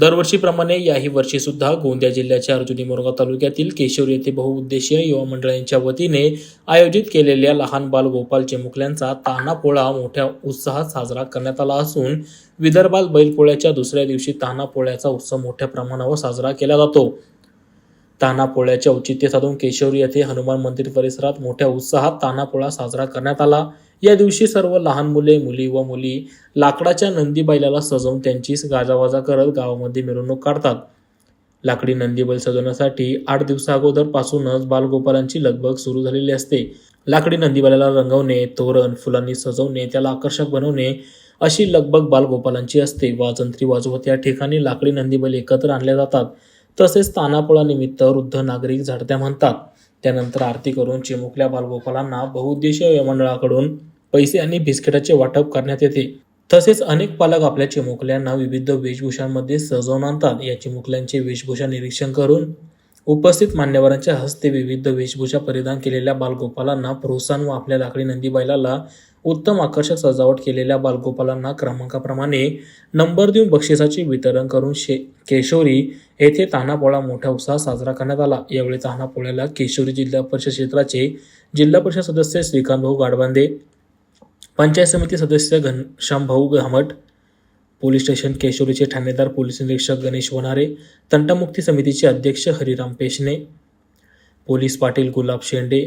दरवर्षीप्रमाणे याही वर्षी सुद्धा गोंदिया जिल्ह्याच्या अर्जुनी मोरगाव तालुक्यातील केशवरी येथे बहुउद्देशीय युवा मंडळांच्या वतीने आयोजित केलेल्या लहान बाल गोपाल चिमुकल्यांचा तान्हा पोळा मोठ्या उत्साहात साजरा करण्यात आला असून विदर्भात बैलपोळ्याच्या दुसऱ्या दिवशी तान्हा पोळ्याचा उत्सव मोठ्या प्रमाणावर साजरा केला जातो. तान्हा पोळ्याचे औचित्य साधून केशवरी येथे हनुमान मंदिर परिसरात मोठ्या उत्साहात तान्हा पोळा साजरा करण्यात आला. या दिवशी सर्व लहान मुले मुली व मुली लाकडाच्या नंदी बैलाला सजवून त्यांची गाजावाजा करत गावामध्ये मिरवणूक काढतात. लाकडी नंदी बैल सजवण्यासाठी आठ दिवसाअगोदरपासूनच बालगोपालांची लगबग सुरू झालेली असते. लाकडी नंदी बैलाला रंगवणे तोरण फुलांनी सजवणे त्याला आकर्षक बनवणे अशी लगबग बालगोपालांची असते. वाजंत्री वाजवत या ठिकाणी लाकडी नंदी बैल एकत्र आणले जातात. तसेच तानापोळानिमित्त वृद्ध नागरिक झाडत्या म्हणतात. त्यानंतर आरती करून चिमुकल्या बालगोपालांना बहुउद्देशीय मंडळाकडून पैसे आणि बिस्किटाचे वाटप करण्यात येते. तसेच अनेक पालक आपल्या चिमुकल्यांना विविध वेशभूषांमध्ये सजवून आणतात. या चिमुकल्यांचे वेशभूषा निरीक्षण करून उपस्थित मान्यवरांच्या हस्ते विविध वेशभूषा परिधान केलेल्या बालगोपालांना प्रोत्साहन व आपल्या लाकडी नंदी बैलाला उत्तम आकर्षक सजावट केलेल्या बालगोपालांना क्रमांकाप्रमाणे नंबर देऊन बक्षिसाचे वितरण करून शे केशोरी येथे तान्हापोळा मोठ्या उत्साहात साजरा करण्यात आला. यावेळी तान्हापोळ्याला केशोरी जिल्हा परिषद क्षेत्राचे जिल्हा परिषद सदस्य श्रीकांत भाऊ गाडबांदे पंचायत समिती सदस्य घनश्याम भाऊ घामट पोलीस स्टेशन केशोरीचे ठाणेदार पोलीस निरीक्षक गणेश वनारे तंटामुक्ती समितीचे अध्यक्ष हरिराम पेशणे पोलीस पाटील गुलाब शेंडे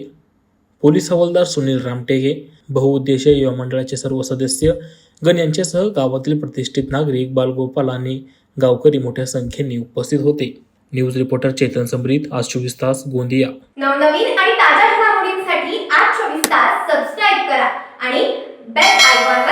पोलीस हवालदार सुनील रामटेगे बहुउद्देशीय युवा मंडळाचे सर्व सदस्य गण यांच्यासह गावातील प्रतिष्ठित नागरिक बालगोपाल आणि गावकरी मोठ्या संख्येने उपस्थित होते. न्यूज रिपोर्टर चेतन समरीत आज चोवीस तास गोंदिया. नवनवीन आणि ताज्या घडामोडींसाठी आज चोवीस तास सबस्क्राईब करा आणि Bet I won.